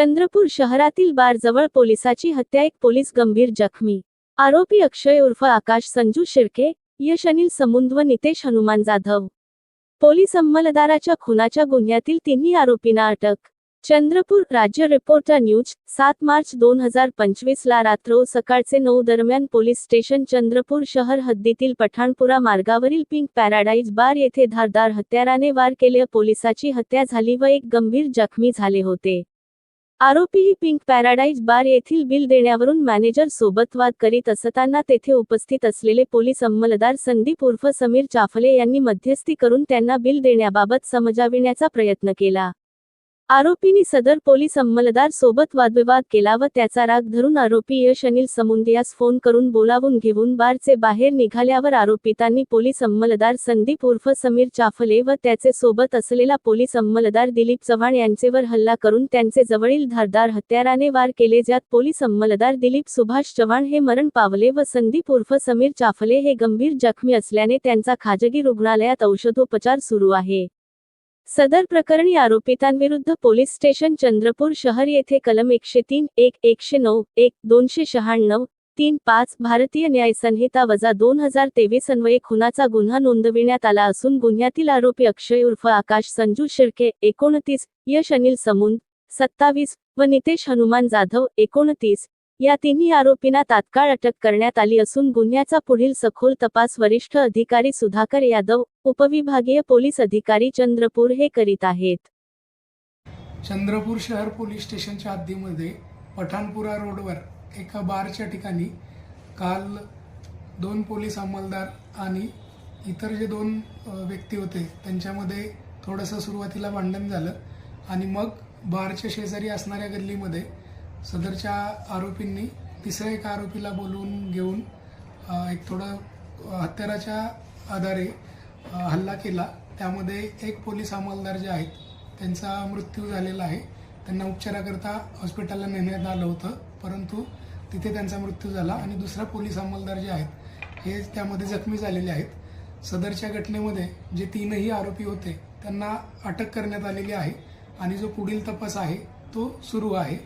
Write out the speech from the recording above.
चंद्रपूर शहरातील बारजवळ पोलिसाची हत्या एक पोलीस गंभीर जखमी. आरोपी अक्षय उर्फ आकाश संजू शिर्के यश अनिल समुंद व नितेश हनुमान जाधव. पोलीस अंमलदाराच्या खुनाच्या गुन्ह्यातील तिन्ही आरोपींना अटक. चंद्रपूर राज्य रिपोर्टर न्यूज सात मार्च दोन हजार पंचवीस ला रात्र सकाळचे नऊ दरम्यान पोलीस स्टेशन चंद्रपूर शहर हद्दीतील पठाणपुरा मार्गावरील पिंक पॅराडाईज बार येथे धारदार हत्याराने वार केले. पोलिसाची हत्या झाली व एक गंभीर जखमी झाले होते. आरोपी ही पिंक पॅराडाईज बार येथील बिल देण्यावरून मॅनेजर सोबत वाद करीत असताना तेथे उपस्थित असलेले पोलीस अंमलदार संदीप उर्फ समीर चाफले यांनी मध्यस्थी करून त्यांना बिल देण्याबाबत समजाविण्याचा प्रयत्न केला. आरोपींनी सदर पोलीस अंमलदार सोबत वादविवाद केला व त्याचा राग धरून आरोपी यश अनिल समुंदियास फोन करून बोलावून घेऊन बारचे बाहेर निघाल्यावर आरोपितांनी पोलीस अंमलदार संदीप उर्फ समीर चाफले व त्याचे सोबत असलेला पोलीस अंमलदार दिलीप चव्हाण यांचेवर हल्ला करून त्यांचे जवळील धारदार हत्याराने वार केले ज्यात पोलीस अंमलदार दिलीप सुभाष चव्हाण हे मरण पावले व संदीप उर्फ समीर चाफले हे गंभीर जखमी असल्याने त्यांचा खाजगी रुग्णालयात औषधोपचार सुरू आहे. सदर प्रकरणी आरोपितांविरुद्ध पोलीस स्टेशन चंद्रपूर शहर येथे कलम एकशे तीन एक एकशे नऊ एक दोनशे शहाण्णव तीन पाच भारतीय न्यायसंहिता वजा दोन हजार तेवीस अन्वये खुनाचा गुन्हा नोंदविण्यात आला असून गुन्ह्यातील आरोपी अक्षय उर्फ आकाश संजू शिर्के एकोणतीस यश अनिल समुंद सत्तावीस व नितेश हनुमान जाधव एकोणतीस या तिन्ही आरोपींना तात्काळ अटक करण्यात आली असून गुन्ह्याचा पुढील सखोल तपास वरिष्ठ अधिकारी सुधाकर यादव उपविभागीय पोलीस अधिकारी चंद्रपूर हे करीत आहेत. चंद्रपूर शहर पोलीस स्टेशनच्या हद्दीमध्ये पठाणपुरा रोडवर एका बारच्या ठिकाणी काल दोन पोलीस अंमलदार आणि इतर जे दोन व्यक्ती होते त्यांच्यामध्ये थोडंसं सुरुवातीला भांडण झालं आणि मग बारच्या शेजारी असणाऱ्या गल्लीमध्ये सदरच्या आरोपींनी तिसऱ्या एका आरोपीला बोलवून घेऊन एक थोडं हत्याराच्या आधारे हल्ला केला. त्यामध्ये एक पोलीस अंमलदार जे आहेत त्यांचा मृत्यू झालेला आहे. त्यांना उपचाराकरता हॉस्पिटलला नेण्यात आलं होतं परंतु तिथे त्यांचा मृत्यू झाला आणि दुसरा पोलीस अंमलदार जे आहेत हे त्यामध्ये जखमी झालेले आहेत. सदरच्या घटनेमध्ये जे तीनही आरोपी होते त्यांना अटक करण्यात आलेली आहे आणि जो पुढील तपास आहे तो सुरू आहे.